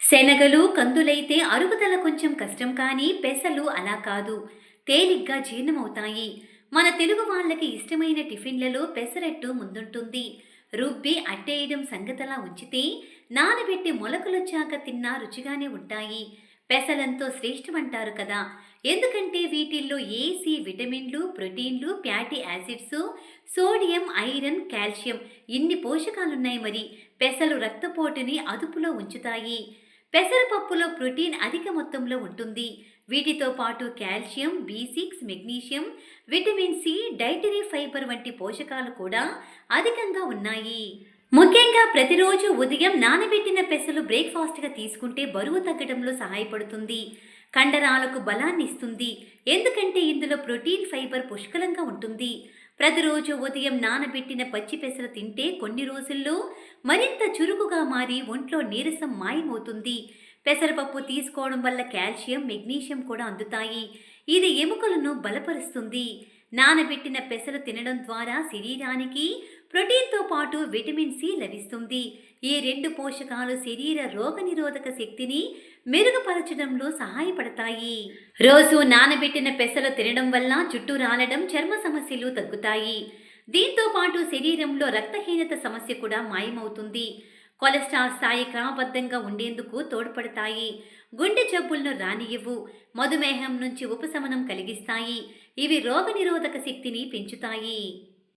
శనగలు కందులైతే అరుగుదల కొంచెం కష్టం కానీ పెసలు అలా కాదు. తేలిగ్గా జీర్ణమవుతాయి. మన తెలుగు వాళ్ళకి ఇష్టమైన టిఫిన్లలో పెసరట్టు ముందుంటుంది. రుబ్బి అట్టేయడం సంగతలా ఉంచితే నానబెట్టి మొలకలొచ్చాక తిన్నా రుచిగానే ఉంటాయి. పెసలంతో శ్రేష్టమంటారు కదా. ఎందుకంటే వీటిల్లో ఏసీ విటమిన్లు ప్రోటీన్లు fatty acids sodium iron calcium ఇన్ని పోషకాలున్నాయి మరి. పెసలు రక్తపోటుని అదుపులో ఉంచుతాయి. పెసరపప్పులో ప్రోటీన్ అధిక మొత్తంలో ఉంటుంది. వీటితో పాటు calcium B six magnesium vitamin C dietary fibre వంటి పోషకాలు కూడా అధికంగా ఉన్నాయి. ముఖ్యంగా ప్రతిరోజు ఉదయం నానబెట్టిన పెసలు బ్రేక్ఫాస్ట్గా తీసుకుంటే బరువు తగ్గడంలో సహాయపడుతుంది. కండరాలకు బలాన్ని ఇస్తుంది. ఎందుకంటే ఇందులో ప్రోటీన్ ఫైబర్ పుష్కలంగా ఉంటుంది. ప్రతిరోజు ఉదయం నానబెట్టిన పచ్చి పెసలు తింటే కొన్ని రోజుల్లో మరింత చురుకుగా మారి ఒంట్లో నీరసం మాయమవుతుంది. పెసరపప్పు తీసుకోవడం వల్ల కాల్షియం మెగ్నీషియం కూడా అందుతాయి. ఇది ఎముకలను బలపరుస్తుంది. నానబెట్టిన పెసలు తినడం ద్వారా శరీరానికి ప్రోటీన్తో పాటు విటమిన్ సి లభిస్తుంది. ఈ రెండు పోషకాలు శరీర రోగనిరోధక శక్తిని మెరుగుపరచడంలో సహాయపడతాయి. రోజు నానబెట్టిన పెసలు తినడం వల్ల జుట్టు రాలడం చర్మ సమస్యలు తగ్గుతాయి. దీంతో పాటు శరీరంలో రక్తహీనత సమస్య కూడా మాయమవుతుంది. కొలెస్ట్రాల్ స్థాయి క్రమబద్ధంగా ఉండేందుకు తోడ్పడతాయి. గుండె జబ్బులను రానియవు మధుమేహం నుంచి ఉపశమనం కలిగిస్తాయి. ఇవి రోగనిరోధక శక్తిని పెంచుతాయి.